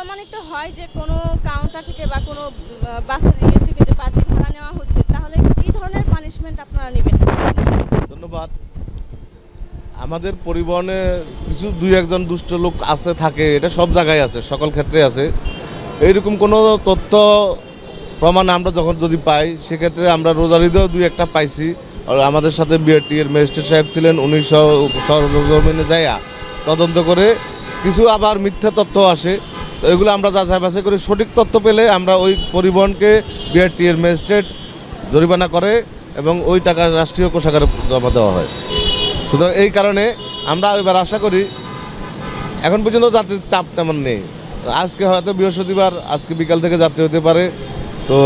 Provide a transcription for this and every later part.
প্রমাণিত হয় যে কোনো কাউন্টার থেকে বা কোনো বাসের ইয়ে থেকে যে বাড়তি ভাড়া নেওয়া হচ্ছে, তাহলে কি ধরনের পানিশমেন্ট আপনারা নেবেন? ধন্যবাদ। আমাদের পরিবহনে কিছু দুই একজন দুষ্ট লোক আছে, থাকে, এটা সব জায়গায় আছে, সকল ক্ষেত্রে আছে। এইরকম কোনো তথ্য, প্রমাণ আমরা যখন যদি পাই, সেক্ষেত্রে আমরা রোজারিদেও দুই একটা পাইছি। আর আমাদের সাথে বিআরটি এর ম্যাজিস্ট্রেট সাহেব ছিলেন, উনি সরজমিনে যাইয়া তদন্ত করে কিছু আবার মিথ্যা তথ্য আসে। তো এগুলো আমরা যাচাই বাছাই করে। সঠিক তথ্য পেলে আমরা ওই পরিবহনকে বিআরটি এর ম্যাজিস্ট্রেট জরিমানা করে এবং ওই টাকা রাষ্ট্রীয় কোষাগারে জমা দেওয়া হয়। সুতরাং এই কারণে আমরা এবার আশা করি, এখন পর্যন্ত যাত্রীর চাপ তেমন নেই। আজকে হয়তো বৃহস্পতিবার, আজকে বিকাল থেকে যাত্রী হতে পারে। তো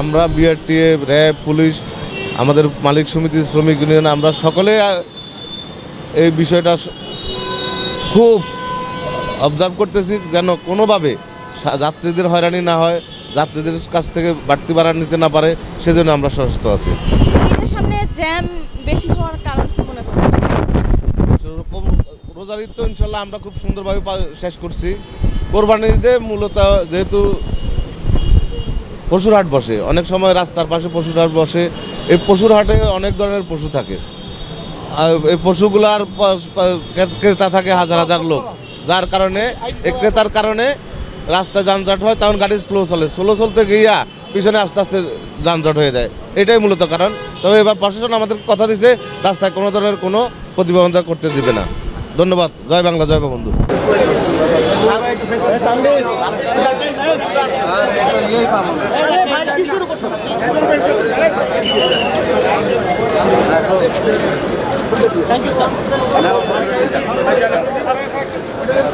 আমরা বিআরটিএ র্যাব, পুলিশ, আমাদের মালিক সমিতি, শ্রমিক ইউনিয়ন, আমরা সকলে এই বিষয়টা খুব অবজার্ভ করতেছি যেন কোনোভাবে যাত্রীদের হয়রানি না হয় যাত্রীদের কাছ থেকে বাড়তি ভাড়া নিতে না পারে সেজন্য আমরা সচেষ্ট আছি। ঈদের সামনে জ্যাম বেশি হওয়ার কারণ কি মনে করেন? সেরকম রোজার ঈদ তো ইনশাল্লাহ আমরা খুব সুন্দরভাবে শেষ করছি। কোরবানির ঈদে মূলত যেহেতু পশুর হাট বসে অনেক সময় রাস্তার পাশে পশুর হাট বসে এই পশুর হাটে অনেক ধরনের পশু থাকে। আর এই পশুগুলার পাশ- ক্রেতা থাকে হাজার হাজার লোক। যার কারণে এই ক্রেতার কারণে রাস্তায় যানজট হয়, তখন গাড়ি স্লো চলে। স্লো চলতে গিয়া পিছনে আস্তে আস্তে যানজট হয়ে যায়। এটাই মূলত কারণ। তবে এবার প্রশাসন আমাদের কথা দিছে, রাস্তায় কোনো ধরনের কোনো প্রতিবন্ধকতা করতে দিবে না। ধন্যবাদ। জয় বাংলা, জয়